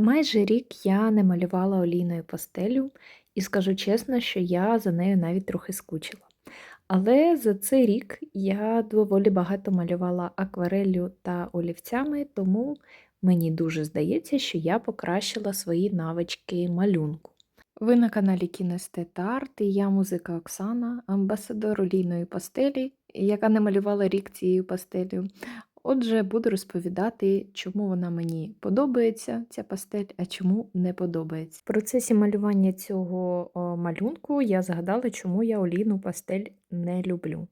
Майже рік я не малювала олійною пастеллю, і скажу чесно, що я за нею навіть трохи скучила. Але за цей рік я доволі багато малювала аквареллю та олівцями, тому мені дуже здається, що я покращила свої навички малюнку. Ви на каналі Кінестет Арт, і я музика Оксана, амбасадор олійної пастелі, яка не малювала рік цією пастелью. Отже, буду розповідати, чому вона мені подобається, ця пастель, а чому не подобається. В процесі малювання цього малюнку я згадала, чому я олійну пастель не люблю.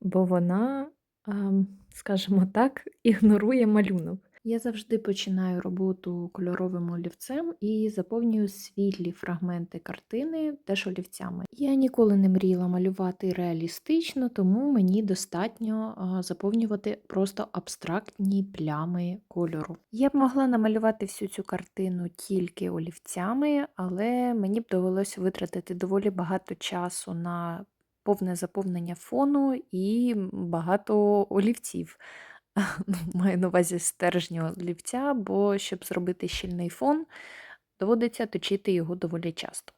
Бо вона, ем, скажімо так, ігнорує малюнок. Я завжди починаю роботу кольоровим олівцем і заповнюю світлі фрагменти картини теж олівцями. Я ніколи не мріяла малювати реалістично, тому мені достатньо заповнювати просто абстрактні плями кольору. Я б могла намалювати всю цю картину тільки олівцями, але мені б довелося витратити доволі багато часу на повне заповнення фону і багато олівців. Ну, маю на увазі стержня олівця, бо щоб зробити щільний фон, доводиться точити його доволі часто.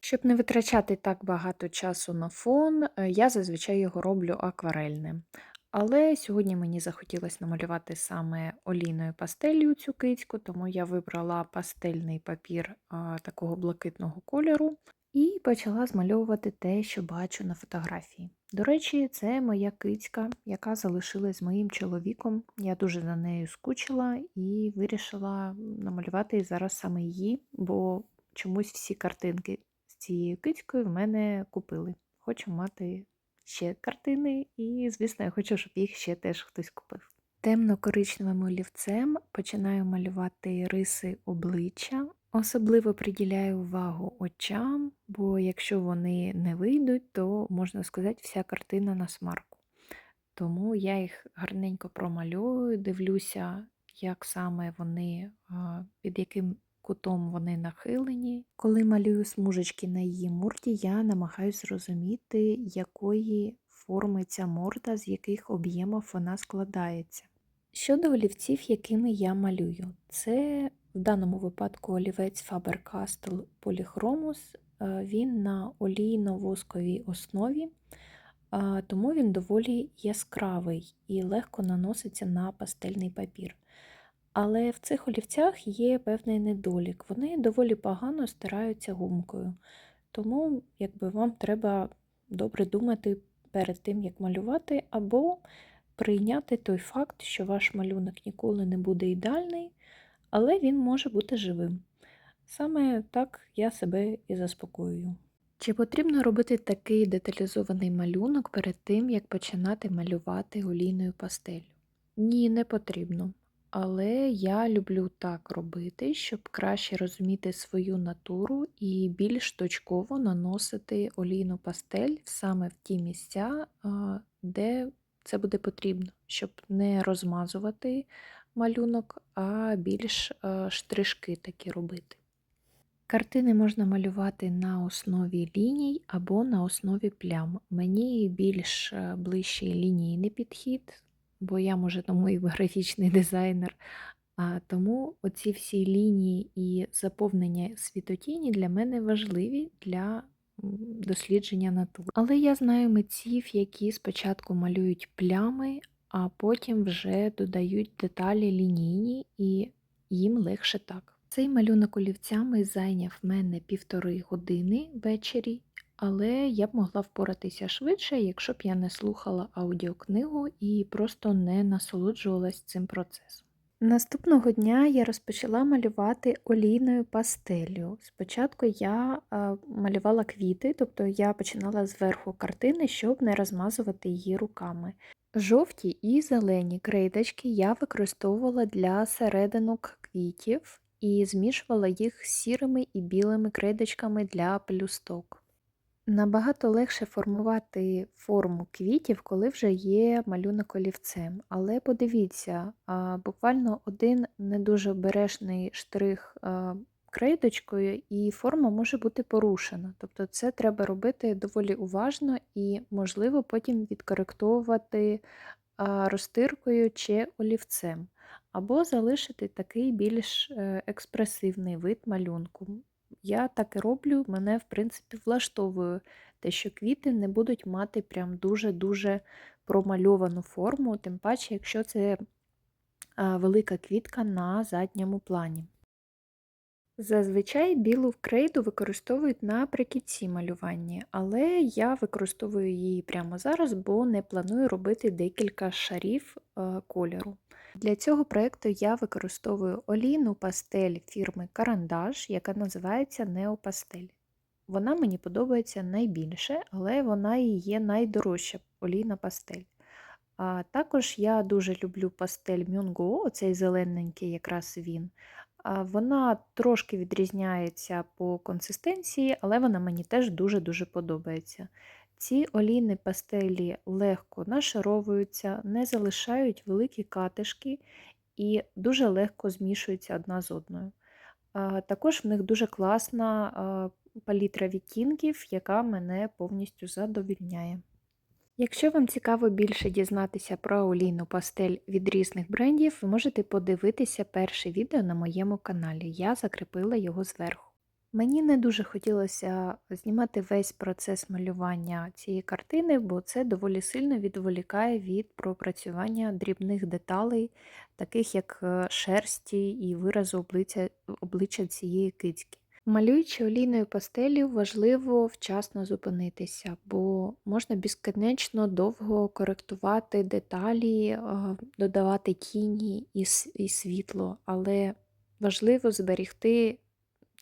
Щоб не витрачати так багато часу на фон, е, я зазвичай його роблю акварельним. Але сьогодні мені захотілося намалювати саме олійною пастелью цю кицьку, тому я вибрала пастельний папір а, такого блакитного кольору і почала змальовувати те, що бачу на фотографії. До речі, це моя кицька, яка залишилась з моїм чоловіком. Я дуже за нею скучила і вирішила намалювати зараз саме її, бо чомусь всі картинки з цією кицькою в мене купили. Хочу мати ще картини, і, звісно, я хочу, щоб їх ще теж хтось купив. Темно-коричневим олівцем починаю малювати риси обличчя. Особливо приділяю увагу очам, бо якщо вони не вийдуть, то можна сказати, вся картина на смарку. Тому я їх гарненько промалюю, дивлюся, як саме вони, під яким кутом вони нахилені. Коли малюю смужечки на її морді, я намагаюся зрозуміти, якої форми ця морда, з яких об'ємів вона складається. Щодо олівців, якими я малюю, це в даному випадку олівець Faber-Castell Polychromos, е, він на олійно-восковій основі, е, тому він доволі яскравий і легко наноситься на пастельний папір. Але в цих олівцях є певний недолік. Вони доволі погано стираються гумкою. Тому якби, вам треба добре думати перед тим, як малювати, або прийняти той факт, що ваш малюнок ніколи не буде ідеальний, але він може бути живим. Саме так я себе і заспокоюю. Чи потрібно робити такий деталізований малюнок перед тим, як починати малювати олійною пастелью? Ні, не потрібно. Але я люблю так робити, щоб краще розуміти свою натуру і більш точково наносити олійну пастель саме в ті місця, де це буде потрібно, щоб не розмазувати малюнок, а більш е, штришки такі робити. Картини можна малювати на основі ліній або на основі плям. Мені більш е, ближчий лінійний підхід, бо я, може, тому і графічний дизайнер. А Тому оці всі лінії і заповнення світотіні для мене важливі для дослідження натури. Але я знаю митців, які спочатку малюють плями, а потім вже додають деталі лінійні і їм легше так. Цей малюнок олівцями зайняв мене півтори години ввечері, але я б могла впоратися швидше, якщо б я не слухала аудіокнигу і просто не насолоджувалась цим процесом. Наступного дня я розпочала малювати олійною пастелью. Спочатку я малювала квіти, тобто я починала зверху картини, щоб не розмазувати її руками. Жовті і зелені крейдочки я використовувала для серединок квітів і змішувала їх з сірими і білими крейдочками для пелюсток. Набагато легше формувати форму квітів, коли вже є малюнок олівцем. Але подивіться, буквально один не дуже обережний штрих крейдочкою, і форма може бути порушена. Тобто це треба робити доволі уважно і, можливо, потім відкоректовувати розтиркою чи олівцем. або залишити такий більш е, експресивний вид малюнку. Я так і роблю, мене, в принципі, влаштовує те, що квіти не будуть мати прям дуже-дуже промальовану форму, тим паче, якщо це велика квітка на задньому плані. Зазвичай білу крейду використовують наприкінці малювання, але я використовую її прямо зараз, бо не планую робити декілька шарів е, кольору. Для цього проєкту я використовую олійну пастель фірми Карандаш, яка називається Неопастель. Вона мені подобається найбільше, але вона і є найдорожча олійна пастель. А також я дуже люблю пастель Мюнго, оцей зелененький якраз він. Вона трошки відрізняється по консистенції, але вона мені теж дуже-дуже подобається. Ці олійні пастелі легко нашаровуються, не залишають великі катишки і дуже легко змішуються одна з одною. Також в них дуже класна палітра відтінків, яка мене повністю задовільняє. Якщо вам цікаво більше дізнатися про олійну пастель від різних брендів, ви можете подивитися перше відео на моєму каналі. Я закріпила його зверху. Мені не дуже хотілося знімати весь процес малювання цієї картини, бо це доволі сильно відволікає від пропрацювання дрібних деталей, таких як е, шерсті і виразу обличчя, обличчя цієї кицьки. Малюючи олійною пастелью, важливо вчасно зупинитися, бо можна безконечно довго коректувати деталі, е, додавати тіні і світло, але важливо зберігти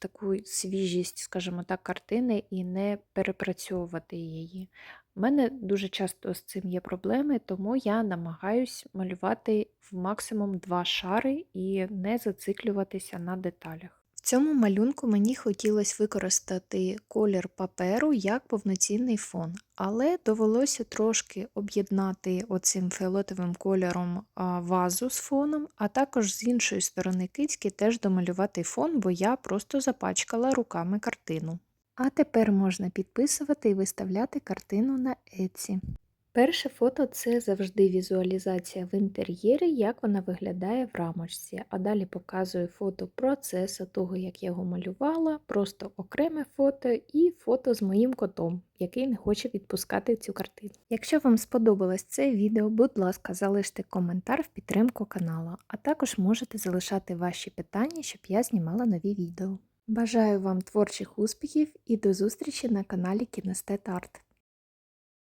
таку свіжість, скажімо так, картини і не перепрацьовувати її. У мене дуже часто з цим є проблеми, тому я намагаюсь малювати в максимум два шари і не зациклюватися на деталях. Цьому малюнку мені хотілося використати колір паперу як повноцінний фон, але довелося трошки об'єднати оцим фіолетовим кольором вазу з фоном, а також з іншої сторони кицьки теж домалювати фон, бо я просто запачкала руками картину. А тепер можна підписувати і виставляти картину на Etsy. Перше фото це завжди візуалізація в інтер'єрі, як вона виглядає в рамочці. А далі показую фото процесу того, як я його малювала, просто окреме фото і фото з моїм котом, який не хоче відпускати цю картину. Якщо вам сподобалось це відео, будь ласка, залиште коментар в підтримку каналу, а також можете залишати ваші питання, щоб я знімала нові відео. Бажаю вам творчих успіхів і до зустрічі на каналі Кінестет Арт.